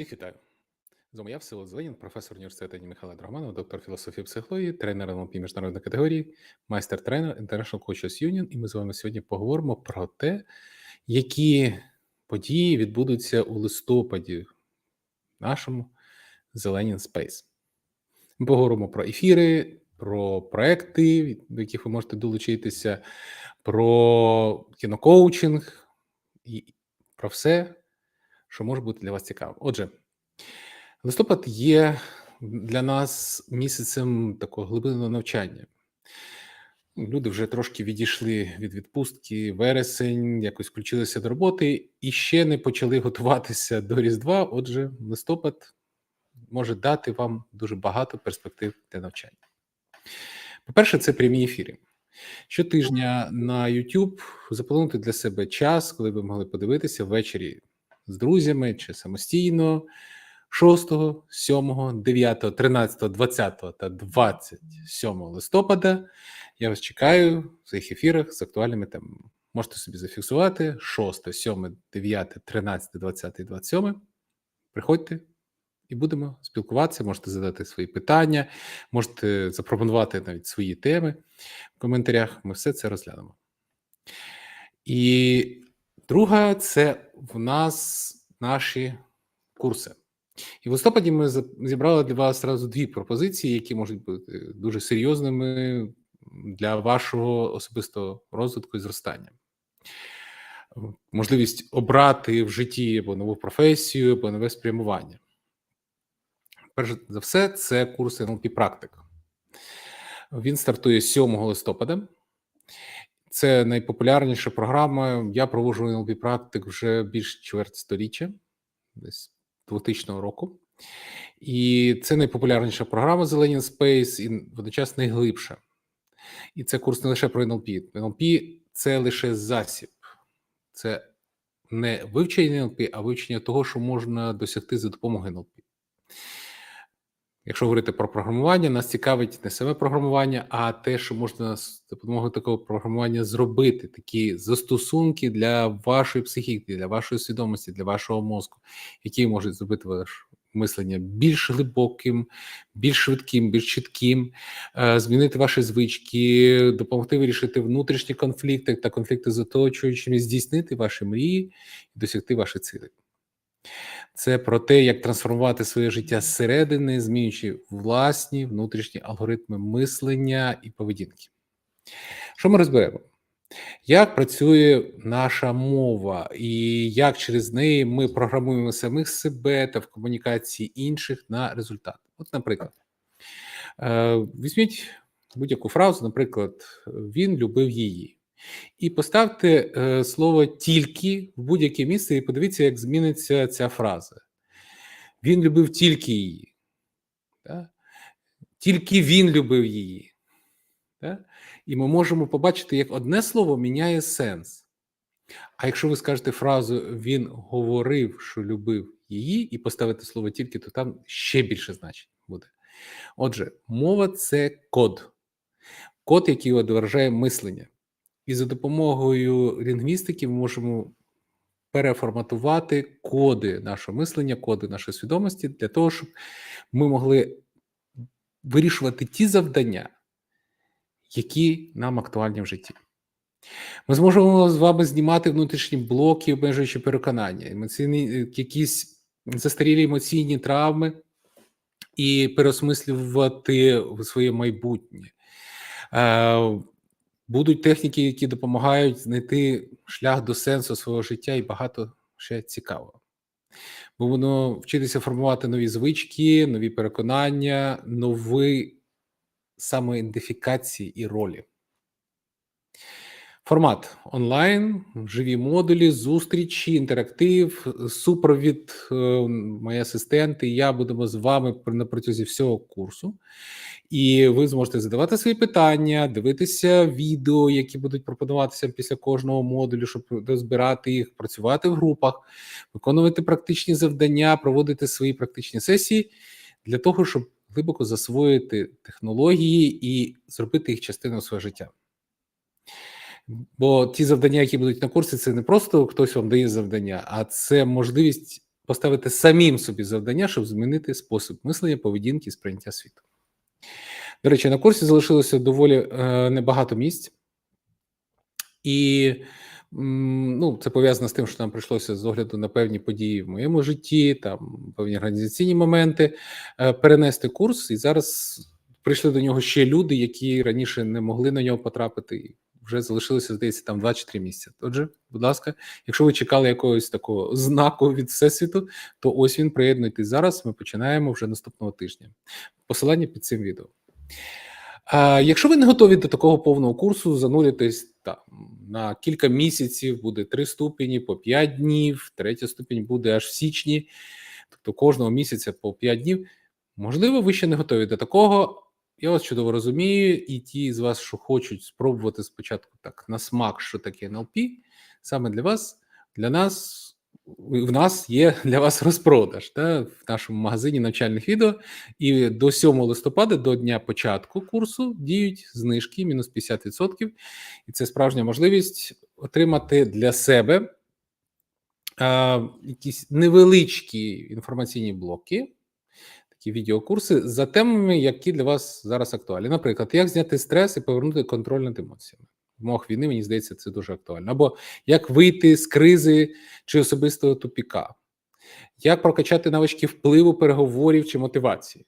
Всіх вітаю. З вами я, Всеволод Зеленін, професор університету імені Михайла Драгоманова, доктор філософії психології, тренер НЛП міжнародної категорії, майстер-тренер International Coaches Union. І ми з вами сьогодні поговоримо про те, які події відбудуться у листопаді в нашому Зеленін Space. Ми поговоримо про ефіри, про проекти, до яких ви можете долучитися, про кінокоучинг і про все, що може бути для вас цікаво. Отже, листопад є для нас місяцем такого глибинного навчання. Люди вже трошки відійшли від відпустки, вересень, якось включилися до роботи і ще не почали готуватися до Різдва. Отже, листопад може дати вам дуже багато перспектив для навчання. По-перше, це прямі ефіри. Щотижня на YouTube запланувати для себе час, коли ви могли подивитися ввечері з друзями чи самостійно 6, 7, 9, 13, 20 та 27 листопада. Я вас чекаю в своїх ефірах з актуальними темами. Можете собі зафіксувати 6, 7, 9, 13, 20 і 27. Приходьте і будемо спілкуватися. Можете задати свої питання, можете запропонувати навіть свої теми в коментарях. Ми все це розглянемо. І друга це в нас наші курси. І в листопаді ми зібрали для вас одразу дві пропозиції, які можуть бути дуже серйозними для вашого особистого розвитку і зростання. Можливість обрати в житті або нову професію, або нове спрямування. Перш за все, це курс NLP практик. Він стартує 7 листопада. Це найпопулярніша програма. Я проводжу NLP практик вже більш чверть сторіччя, десь 2000 року. І це найпопулярніша програма Зелені Space і водночас найглибша. І це курс не лише про NLP. NLP – це лише засіб, це не вивчення NLP, а вивчення того, що можна досягти за допомогою NLP. Якщо говорити про програмування, нас цікавить не саме програмування, а те, що можна з допомогою такого програмування зробити такі застосунки для вашої психіки, для вашої свідомості, для вашого мозку, які можуть зробити ваше мислення більш глибоким, більш швидким, більш чітким, змінити ваші звички, допомогти вирішити внутрішні конфлікти та конфлікти з оточуючими, здійснити ваші мрії і досягти ваших цілей. Це про те, як трансформувати своє життя зсередини, змінюючи власні внутрішні алгоритми мислення і поведінки. Що ми розберемо? Як працює наша мова, і як через неї ми програмуємо самих себе та в комунікації інших на результат? От, наприклад, е, візьміть будь-яку фразу, наприклад, він любив її. І поставте е, слово тільки в будь-яке місце, і подивіться, як зміниться ця фраза. Він любив тільки її. Да? Тільки він любив її. Да? І ми можемо побачити, як одне слово міняє сенс. А якщо ви скажете фразу він говорив, що любив її, і поставити слово тільки, то там ще більше значень буде. Отже, мова це код, код, який відображає мислення. І за допомогою лінгвістики ми можемо переформатувати коди нашого мислення, коди нашої свідомості для того, щоб ми могли вирішувати ті завдання, які нам актуальні в житті. Ми зможемо з вами знімати внутрішні блоки, обмежуючи переконання, емоційні, якісь застарілі емоційні травми і переосмислювати своє майбутнє. Будуть техніки, які допомагають знайти шлях до сенсу свого життя і багато ще цікавого. Бо будемо вчитися формувати нові звички, нові переконання, нові самоідентифікації і ролі. Формат онлайн, живі модулі, зустрічі, інтерактив, супровід, е, мої асистенти. Я будемо з вами на протязі всього курсу. І ви зможете задавати свої питання, дивитися відео, які будуть пропонуватися після кожного модулю, щоб розбирати їх, працювати в групах, виконувати практичні завдання, проводити свої практичні сесії для того, щоб глибоко засвоїти технології і зробити їх частиною свого життя. Бо ті завдання, які будуть на курсі, це не просто хтось вам дає завдання, а це можливість поставити самим собі завдання, щоб змінити спосіб мислення, поведінки і сприйняття світу. До речі, на курсі залишилося доволі е, небагато місць, і м, ну, це пов'язано з тим, що нам прийшлося з огляду на певні події в моєму житті, там певні організаційні моменти е, перенести курс. І зараз прийшли до нього ще люди, які раніше не могли на нього потрапити. Вже залишилося, здається, там 2 чи 3 місяці. Отже, будь ласка, якщо ви чекали якогось такого знаку від всесвіту, то ось він приєднуйтесь зараз. Ми починаємо вже наступного тижня. Посилання під цим відео. А, Якщо ви не готові до такого повного курсу, зануритесь там на кілька місяців, буде три ступені по 5 днів, третя ступінь буде аж в січні, тобто кожного місяця по 5 днів. Можливо, ви ще не готові до такого. Я вас чудово розумію, і ті з вас, що хочуть спробувати спочатку так на смак, що таке НЛП, саме для вас, для нас, в нас є для вас розпродаж та, в нашому магазині навчальних відео. І до 7 листопада, до дня початку курсу, діють знижки мінус 50%. І це справжня можливість отримати для себе якісь невеличкі інформаційні блоки такі відеокурси за темами, які для вас зараз актуальні. Наприклад, як зняти стрес і повернути контроль над емоціями. В умовах війни, мені здається, це дуже актуально. Або як вийти з кризи чи особистого тупіка, як прокачати навички впливу переговорів чи мотивації,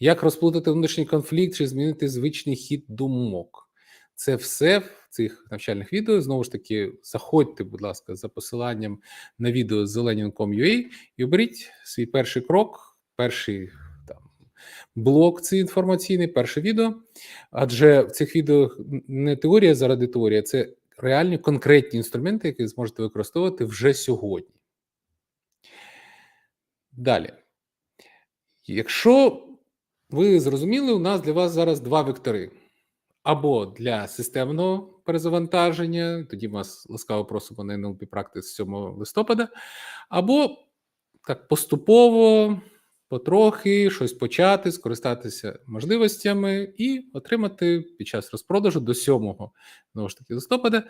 як розплутати внутрішній конфлікт чи змінити звичний хід думок. Це все в цих навчальних відео. Знову ж таки, заходьте, будь ласка, за посиланням на відео zelenin.com.ua і оберіть свій перший крок, перший там блок цей інформаційний, перше відео. Адже в цих відео не теорія заради теорії, це реальні конкретні інструменти, які зможете використовувати вже сьогодні. Далі. Якщо ви зрозуміли, у нас для вас зараз два вектори. Або для системного перезавантаження, тоді вас ласкаво просимо на НЛП Practice 7 листопада, або так поступово, потрохи щось почати, скористатися можливостями і отримати під час розпродажу до 7 знову ж таки листопада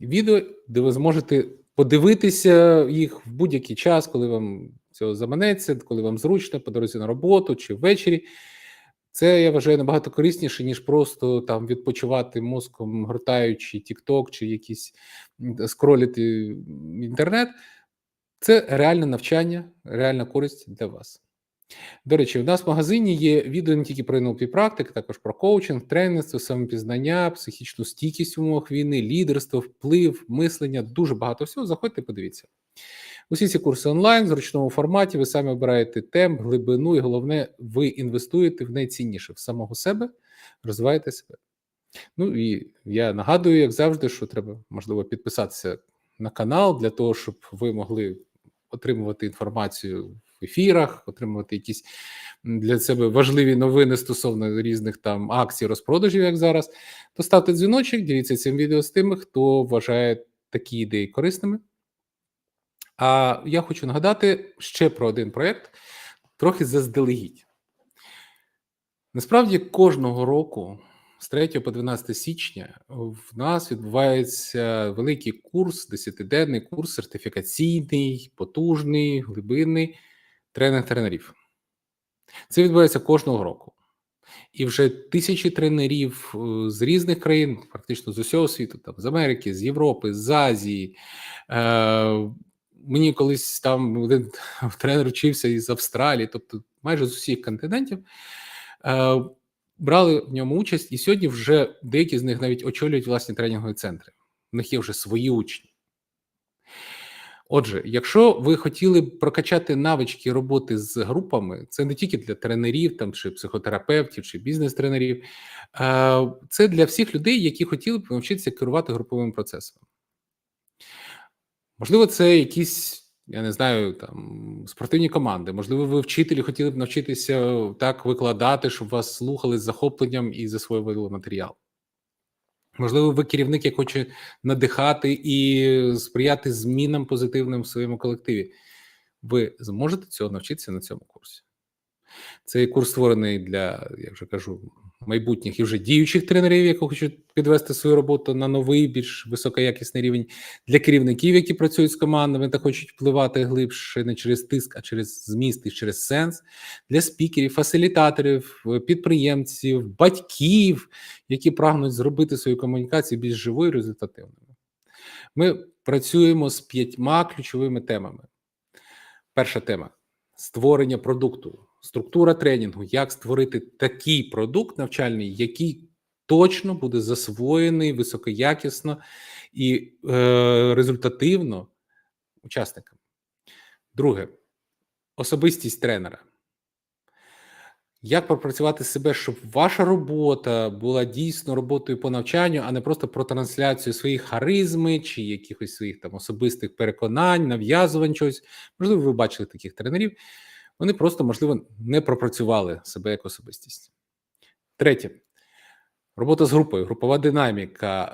відео, де ви зможете подивитися їх в будь-який час, коли вам цього заманеться, коли вам зручно, по дорозі на роботу чи ввечері. Це я вважаю набагато корисніше, ніж просто там відпочивати мозком, гортаючи TikTok чи якісь скролити інтернет. Це реальне навчання, реальна користь для вас. До речі, у нас в магазині є відео не тільки про НЛП практик, також про коучинг, тренерство, самопізнання, психічну стійкість в умовах війни, лідерство, вплив, мислення. Дуже багато всього. Заходьте, подивіться. Усі ці курси онлайн в зручному форматі. Ви самі обираєте темп, глибину, і головне, ви інвестуєте в найцінніше в самого себе, розвиваєте себе. Ну і я нагадую, як завжди, що треба можливо підписатися на канал для того, щоб ви могли отримувати інформацію в ефірах, отримувати якісь для себе важливі новини стосовно різних там акцій, розпродажів, як зараз. То ставте дзвіночок, діліться цим відео з тими, хто вважає такі ідеї корисними. А я хочу нагадати ще про один проєкт, трохи заздалегідь. Насправді, кожного року, з 3 по 12 січня, в нас відбувається великий курс, десятиденний курс, сертифікаційний, потужний, глибинний тренинг тренерів. Це відбувається кожного року. І вже тисячі тренерів е, з різних країн, практично з усього світу, там з Америки, з Європи, з Азії. Е, Мені колись там один тренер вчився із Австралії, тобто майже з усіх континентів. Е, брали в ньому участь, і сьогодні вже деякі з них навіть очолюють власні тренінгові центри. У них є вже свої учні. Отже, якщо ви хотіли б прокачати навички роботи з групами, це не тільки для тренерів, там чи психотерапевтів, чи бізнес-тренерів, е, це для всіх людей, які хотіли б навчитися керувати груповим процесом. Можливо, це якісь, я не знаю, там спортивні команди. Можливо, ви вчителі хотіли б навчитися так викладати, щоб вас слухали з захопленням і засвоювали матеріал. Можливо, ви керівник, який хоче надихати і сприяти змінам позитивним в своєму колективі. Ви зможете цього навчитися на цьому курсі. Цей курс створений для, я вже кажу, майбутніх і вже діючих тренерів, які хочуть підвести свою роботу на новий, більш високоякісний рівень, для керівників, які працюють з командами та хочуть впливати глибше не через тиск, а через зміст і через сенс, для спікерів, фасилітаторів, підприємців, батьків, які прагнуть зробити свою комунікацію більш живою і результативною. Ми працюємо з п'ятьма ключовими темами. Перша тема створення продукту, структура тренінгу, як створити такий продукт навчальний, який точно буде засвоєний високоякісно і е, результативно учасникам. Друге особистість тренера. Як пропрацювати себе, щоб ваша робота була дійсно роботою по навчанню, а не просто про трансляцію своїх харизми чи якихось своїх там особистих переконань, нав'язувань чогось. Можливо, ви бачили таких тренерів. Вони просто, можливо, не пропрацювали себе як особистість. Третє. Робота з групою, групова динаміка.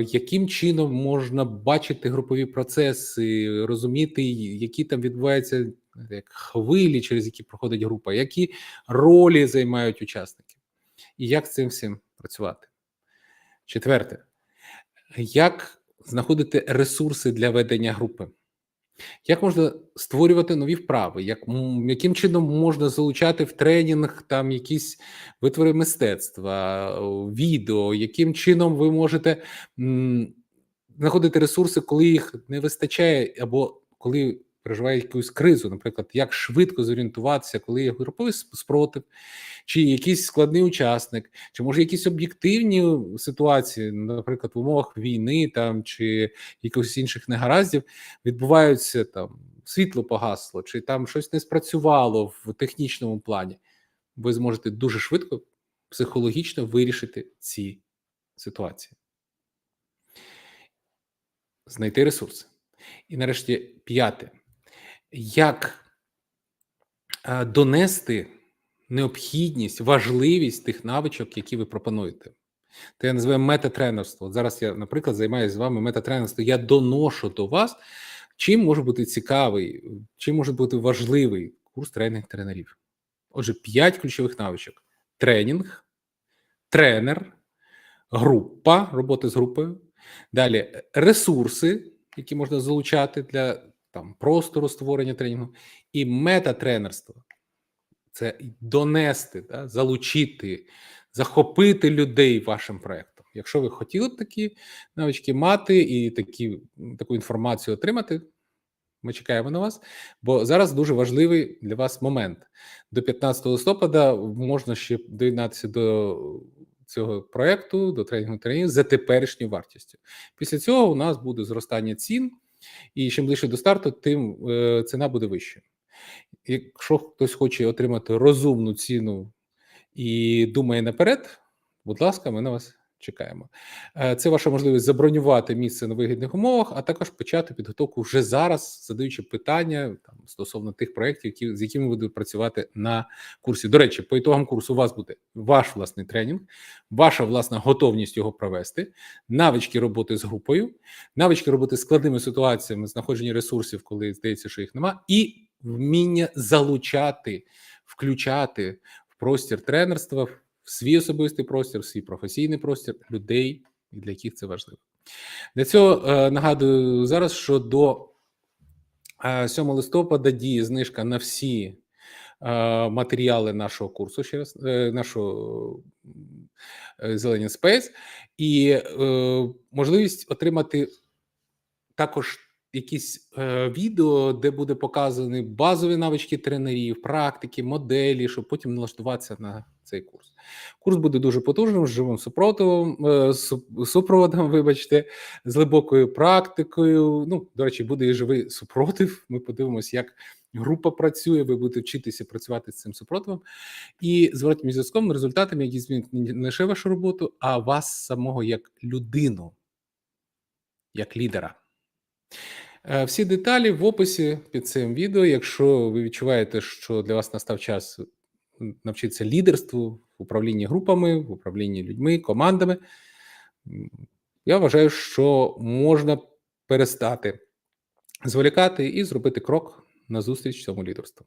Е, яким чином можна бачити групові процеси, розуміти, які там відбуваються як хвилі, через які проходить група, які ролі займають учасники, і як з цим всім працювати? Четверте, як знаходити ресурси для ведення групи? Як можна створювати нові вправи? Як, Яким чином можна залучати в тренінг там якісь витвори мистецтва, відео, яким чином ви можете знаходити ресурси, коли їх не вистачає, або коли переживає якусь кризу, наприклад, як швидко зорієнтуватися, коли є груповий спротив, чи якийсь складний учасник, чи може якісь об'єктивні ситуації, наприклад, в умовах війни там чи якихось інших негараздів, відбуваються там світло погасло, чи там щось не спрацювало в технічному плані. Ви зможете дуже швидко психологічно вирішити ці ситуації. Знайти ресурси. І нарешті п'яте як е, донести необхідність, важливість тих навичок, які ви пропонуєте. Це я називаю метатренерство. От зараз я, наприклад, займаюся з вами метатренерством. Я доношу до вас, чим може бути цікавий, чим може бути важливий курс тренінг тренерів. Отже, п'ять ключових навичок: тренінг, тренер, група, роботи з групою. Далі ресурси, які можна залучати для там простору створення тренінгу, і метатренерство це донести, да, залучити, захопити людей вашим проектом. Якщо ви хотіли б такі навички мати і такі, таку інформацію отримати, ми чекаємо на вас, бо зараз дуже важливий для вас момент. До 15 листопада можна ще доєднатися до цього проекту, до тренінгу тренів за теперішньою вартістю. Після цього у нас буде зростання цін. І чим ближче до старту, тим е, ціна буде вища. Якщо хтось хоче отримати розумну ціну і думає наперед, будь ласка, ми на вас чекаємо. Е, це ваша можливість забронювати місце на вигідних умовах, а також почати підготовку вже зараз, задаючи питання там стосовно тих проєктів, які з якими ви будете працювати на курсі. До речі, по ітогам курсу у вас буде ваш власний тренінг, ваша власна готовність його провести, навички роботи з групою, навички роботи з складними ситуаціями, знаходження ресурсів, коли здається, що їх нема, і вміння залучати, включати в простір тренерства в свій особистий простір, в свій професійний простір людей, для яких це важливо. Для цього е, нагадую зараз, що до 7 е, листопада діє знижка на всі е, матеріали нашого курсу, ще раз нашого Зелені Space, і можливість отримати також якісь е, відео, де буде показані базові навички тренерів, практики, моделі, щоб потім налаштуватися на цей курс. Курс буде дуже потужним, з живим супротивом, е, супроводом, вибачте, з глибокою практикою. Ну, до речі, буде і живий супротив. Ми подивимося, як група працює. Ви будете вчитися працювати з цим супротивом і зворотнім зв'язком результатами, які змінять не лише вашу роботу, а вас самого як людину, як лідера. Е, всі деталі в описі під цим відео. Якщо ви відчуваєте, що для вас настав час навчитися лідерству в управлінні групами, в управлінні людьми, командами, я вважаю, що можна перестати зволікати і зробити крок на зустріч цьому лідерству.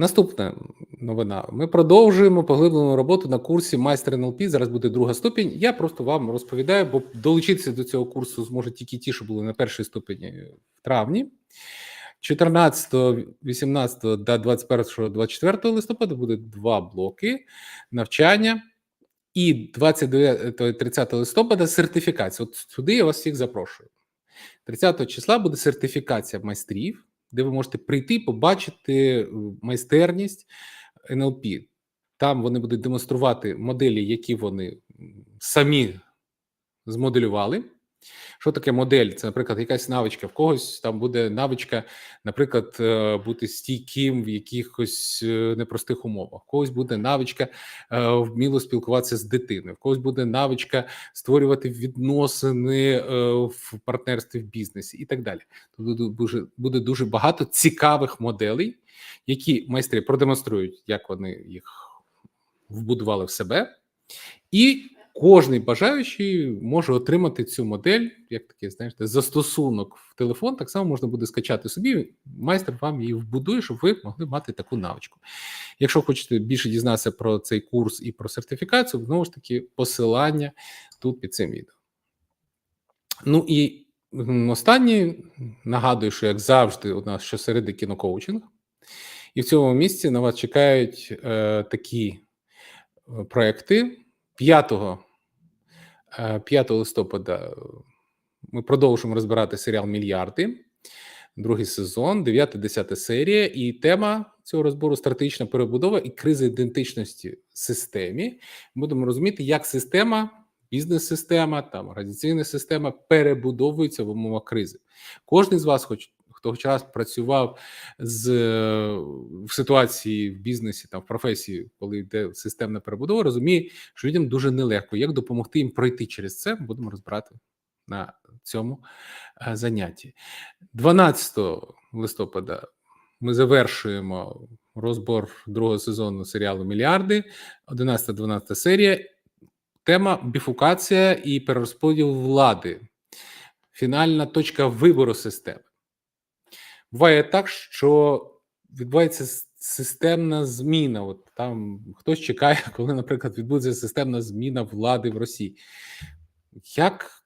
Наступна новина. Ми продовжуємо поглиблену роботу на курсі майстер НЛП. Зараз буде друга ступінь. Я просто вам розповідаю, бо долучитися до цього курсу зможуть тільки ті, що були на першій ступені в травні. 14, 18 та 21, 24 листопада буде два блоки навчання. І 29 30 листопада сертифікація. От сюди я вас всіх запрошую. 30 числа буде сертифікація майстрів, де ви можете прийти, побачити майстерність НЛП. Там вони будуть демонструвати моделі, які вони самі змоделювали. Що таке модель? Це, наприклад, якась навичка. В когось там буде навичка, наприклад, е, бути стійким в якихось е, непростих умовах. В когось буде навичка е, вміло спілкуватися з дитиною, в когось буде навичка створювати відносини в партнерстві в бізнесі і так далі. Тобто буде дуже багато цікавих моделей, які майстри продемонструють, як вони їх вбудували в себе. І Кожний бажаючий може отримати цю модель, як таке, знаєте, застосунок в телефон. Так само можна буде скачати собі. Майстер вам її вбудує, щоб ви могли мати таку навичку. Якщо хочете більше дізнатися про цей курс і про сертифікацію, знову ж таки, посилання тут під цим відео. Ну і останнє нагадую, що як завжди, у нас щосереди кінокоучинг, і в цьому місці на вас чекають е, такі е, проекти. 5 5 е, листопада ми продовжуємо розбирати серіал Мільярди, другий сезон, 9-10 серія, і тема цього розбору стратегічна перебудова і криза ідентичності в системі. Будемо розуміти, як система, бізнес-система, там організаційна система перебудовується в умовах кризи. Кожен з вас, хоч хто час працював з в ситуації в бізнесі там в професії, коли йде системна перебудова, розуміє, що людям дуже нелегко. Як допомогти їм пройти через це? Будемо розбирати на цьому е, занятті. 12 листопада ми завершуємо розбор другого сезону серіалу Мільярди, 11-12 серія. Тема біфукація і перерозподіл влади. Фінальна точка вибору системи. Буває так, що відбувається системна зміна. От там хтось чекає, коли, наприклад, відбудеться системна зміна влади в Росії. Як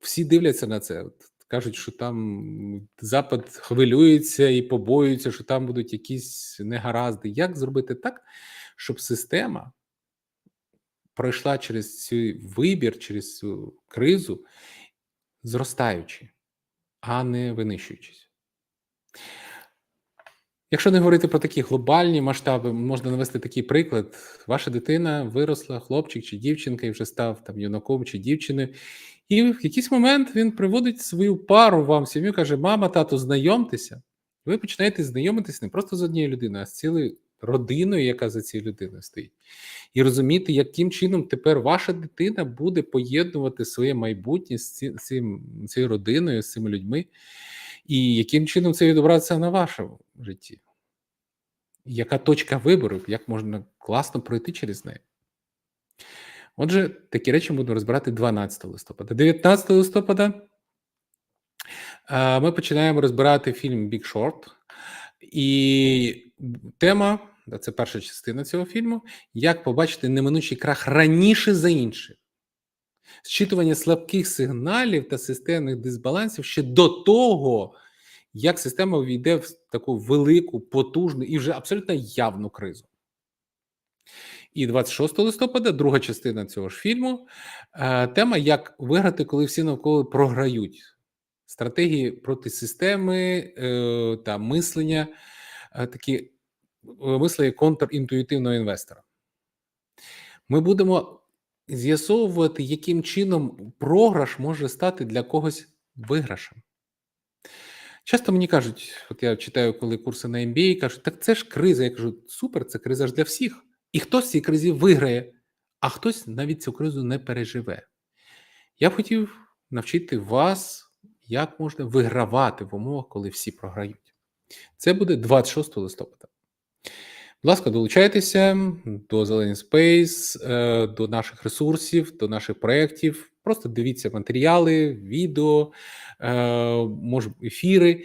всі дивляться на це? От, Кажуть, що там Запад хвилюється і побоюється, що там будуть якісь негаразди. Як зробити так, щоб система пройшла через цей вибір, через цю кризу, зростаючи, а не винищуючись? Якщо не говорити про такі глобальні масштаби, можна навести такий приклад: ваша дитина виросла, хлопчик чи дівчинка, і вже став там юнаком чи дівчиною, і в якийсь момент він приводить свою пару вам сім'ю, каже: Мама, тато, знайомтеся. Ви починаєте знайомитися не просто з однією людиною, а з цілою родиною, яка за цією людиною стоїть, і розуміти, яким чином тепер ваша дитина буде поєднувати своє майбутнє з цією родиною, з цими людьми. І яким чином це відобразиться на вашому житті? Яка точка вибору, як можна класно пройти через неї? Отже, такі речі будемо розбирати 12 листопада. 19 листопада ми починаємо розбирати фільм Big Short. І тема, це перша частина цього фільму: як побачити неминучий крах раніше за інших. Зчитування слабких сигналів та системних дисбалансів ще до того, як система війде в таку велику, потужну і вже абсолютно явну кризу. І 26 листопада, друга частина цього ж фільму, е, тема як виграти, коли всі навколо програють. Стратегії проти системи е, та мислення, е, такі мислення контрінтуїтивного інвестора. Ми будемо з'ясовувати, яким чином програш може стати для когось виграшем. Часто мені кажуть, от я читаю, коли курси на MBA, кажуть, так це ж криза. Я кажу, супер, це криза ж для всіх. І хтось в цій кризі виграє, а хтось навіть цю кризу не переживе. Я б хотів навчити вас, як можна вигравати в умовах, коли всі програють. Це буде 26 листопада. Будь ласка, долучайтеся до Зелені е, до наших ресурсів, до наших проєктів. Просто дивіться матеріали, відео, е, може ефіри.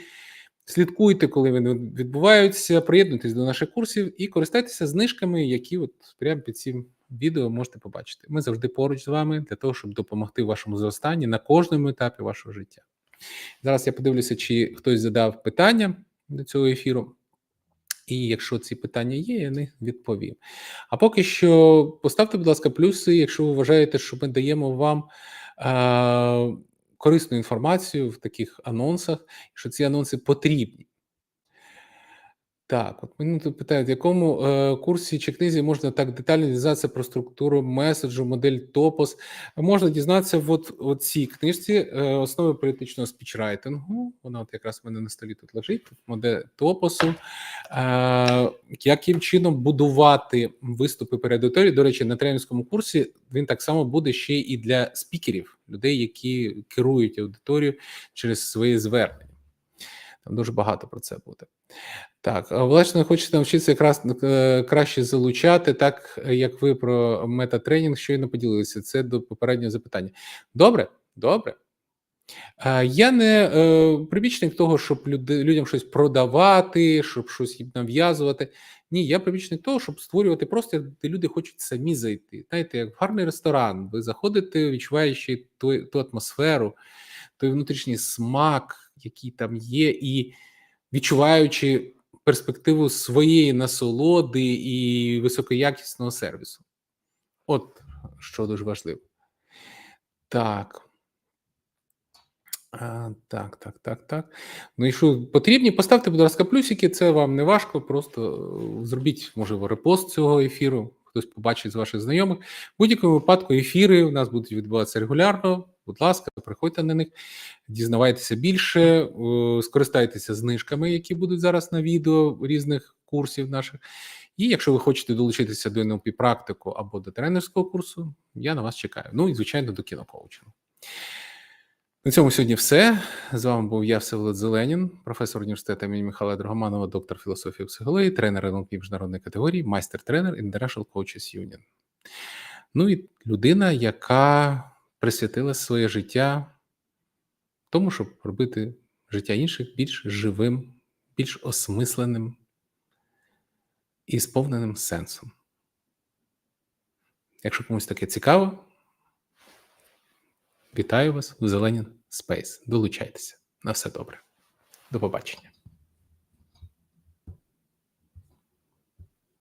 Слідкуйте, коли вони відбуваються, приєднуйтесь до наших курсів і користайтеся знижками, які от прямо під цим відео можете побачити. Ми завжди поруч з вами для того, щоб допомогти вашому зростанні на кожному етапі вашого життя. Зараз я подивлюся, чи хтось задав питання до цього ефіру. І якщо ці питання є, я не відповім. А поки що поставте, будь ласка, плюси, якщо ви вважаєте, що ми даємо вам е- корисну інформацію в таких анонсах, що ці анонси потрібні. Так, от мене тут питають, в якому е, курсі чи книзі можна так детально дізнатися про структуру меседжу, модель топос. Можна дізнатися от цій книжці е, основи політичного спічрайтингу. Вона от якраз в мене на столі тут лежить, тут модель топосу. Е, яким чином будувати виступи перед аудиторією. До речі, на тренерському курсі він так само буде ще і для спікерів, людей, які керують аудиторію через свої звернення. Там дуже багато про це буде. Так, власне, хочете навчитися якраз е, краще залучати, так як ви про метатренінг щойно поділилися. Це до попереднього запитання. Добре, добре. Е, Я не е, прибічник того, щоб людям щось продавати, щоб щось їм нав'язувати. Ні, я прибічник того, щоб створювати простір, де люди хочуть самі зайти. Знаєте, як в гарний ресторан, ви заходите, відчуваючи ту, ту атмосферу, той внутрішній смак, який там є, і відчуваючи перспективу своєї насолоди і високоякісного сервісу. От що дуже важливо. Так. А, Так, так, так, так. Ну, якщо потрібні, поставте, будь ласка, плюсики, це вам не важко. Просто е, зробіть, можливо, репост цього ефіру. Хтось побачить з ваших знайомих. В будь-якому випадку ефіри у нас будуть відбуватися регулярно. Будь ласка, приходьте на них, дізнавайтеся більше, скористайтеся знижками, які будуть зараз на відео різних курсів наших. І якщо ви хочете долучитися до НЛП практику або до тренерського курсу, я на вас чекаю. Ну і звичайно до кінокоучингу. На цьому сьогодні все. З вами був я, Всеволод Зеленін, професор університету імені Михайла Драгоманова, доктор філософії психології, тренер НЛП міжнародної категорії, майстер-тренер International Coaches Union. Ну і людина, яка присвятила своє життя тому, щоб робити життя інших більш живим, більш осмисленим і сповненим сенсом. Якщо комусь таке цікаво, вітаю вас у Зеленін Спейс. Долучайтеся. На все добре. До побачення.